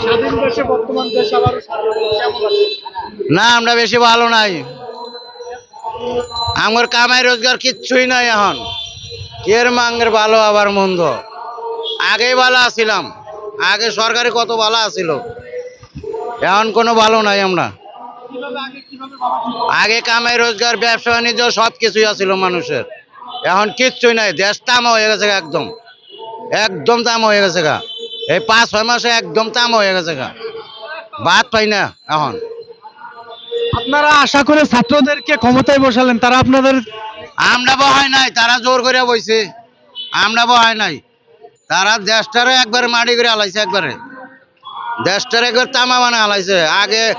স্বাধীন দেশে বর্তমান দেশ আবার কেমন আছে? না আমরা বেশি ভালো নাই। আমার কামাই রোজগার কিচ্ছুই নাই এখন। কের মাঙ্গের ভালো আবার মন্দ। আগেই ভালো আছিলাম। আগে সরকারি কত ভালো আছিল। এখন কোনো ভালো নাই আমরা। আগে আগে কামাই রোজগার ব্যবসা বাণিজ্য সব কিছুই আছিল মানুষের। এখন কিচ্ছুই নাই। দেশ তামা হয়ে গেছে একদম। একদম তামা হয়ে গেছে গা। এই পাঁচ ছয় মাসে একদম তামা হয়ে গেছে গা। বাদ পাই না এখন। আপনারা আশা করে ছাত্রদেরকে ক্ষমতায় বসালেন তারা আপনাদের আমরা বহাই নাই তারা জোর করে বইছে। আমরা বহাই নাই। তারা দেশটারে একবারে মাটি করে হালাইছে একবারে। দেশটারে একবার তামা মানে হালাইছে আগে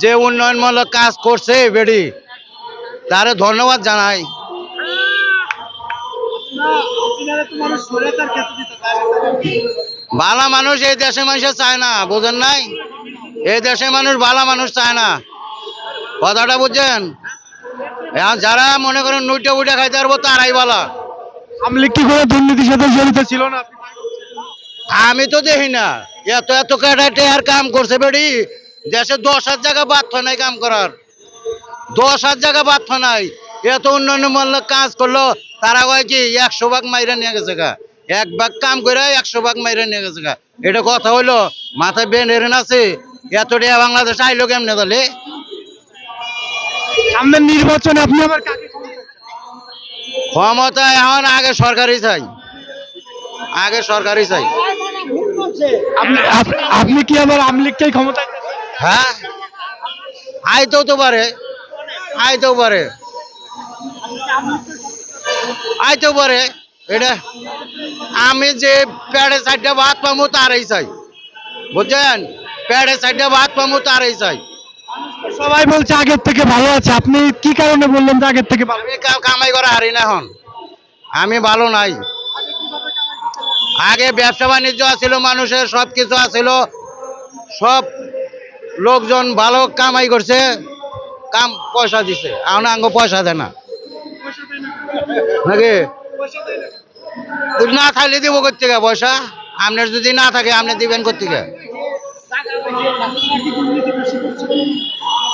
যে উন্নয়নমূলক কাজ করছে বেডি তারে ধন্যবাদ জানাই। ভালো মানুষ এই দেশে মানুষে চায় না বোঝেন নাই? এই দেশে মানুষ ভালো মানুষ চায় না। কথাটা বুঝছেন? যারা মনে করেন নুইটা উইটা খাইতে পারব তারাই ভালো আমলিগ কি কোনো দুর্নীতির সাথে জড়িত ছিল না? আমি তো দেখি না। এত এত ক্যাডাটে আর কাম করছে বেড়ি দেশে দশ হাজার জায়গা বাধ্য নাই কাম করার। দশ হাজার জায়গা বাধ্য নাই এত উন্নয়নমূলক কাজ করল তারা কয় কি একশো ভাগ মাইরা নিয়ে গেছে গা। এক ভাগ কাম করে একশো ভাগ মাইরা নিয়ে গেছে গা। এটা কথা হইল মাথায় বেন এরেন আছে এত টাকা বাংলাদেশ আইলো কেমনে তাহলে? সামনের নির্বাচনে আপনি আবার কাকে ক্ষমতা এখন আগে সরকারি চাই। আগে সরকারি চাই। আপনি আপ- কি আবার আমলিগকেই ক্ষমতা হ্যাঁ? আইতেও তো পারে আইতেও পারে। আইতেও পারে এটা আমি যে প্যাডে সাইডটা ভাত পাবো তারই চাই। বুঝছেন? প্যাডে সাইডটা ভাত পাবো তারই চাই। সবাই বলছে আগের থেকে ভালো আছে। আপনি কি কারণে বললেন যে আগের থেকে ভালো? আমি কামাই করা হারি না এখন। আমি ভালো নাই। আগে ব্যবসা বাণিজ্য আছিল মানুষের সব কিছু আছিল। সব লোকজন ভালো কামাই করছে কাম পয়সা দিছে। এখন আঙ্গ পয়সা দেয় না। নাকি? না থাকলে দিব কোথেকে পয়সা? আপনার যদি না থাকে আপনি দিবেন কোথেকে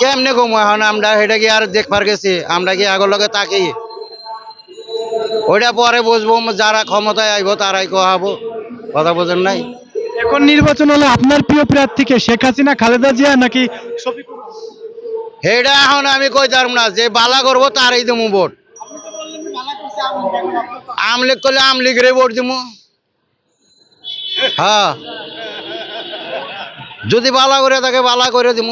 কেমনে কমো এখন আমরা? সেটা কি আর দেখবার গেছি? আমরা কি আগর লগে তাকি ওইটা পরে বুঝব যারা ক্ষমতায় আইব তারাই কহাবো। কথা বোঝেন নাই? এখন নির্বাচন হলে আপনার প্রিয় প্রার্থীকে শেখ হাসিনা খালেদা জিয়া নাকি সেটা এখন আমি কই যার না যে বালা করব তারই দেবো ভোট। আমলিগ করলে আমলিগরে ভোট দিমু। হ্যাঁ। যদি বালা করে থাকে, বালা করে দিব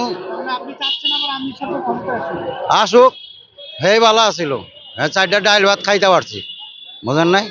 আসুক। হে বালা আসিল। হ্যাঁ চারটা ডাইল ভাত খাইতে পারছি। বুঝেন নাই?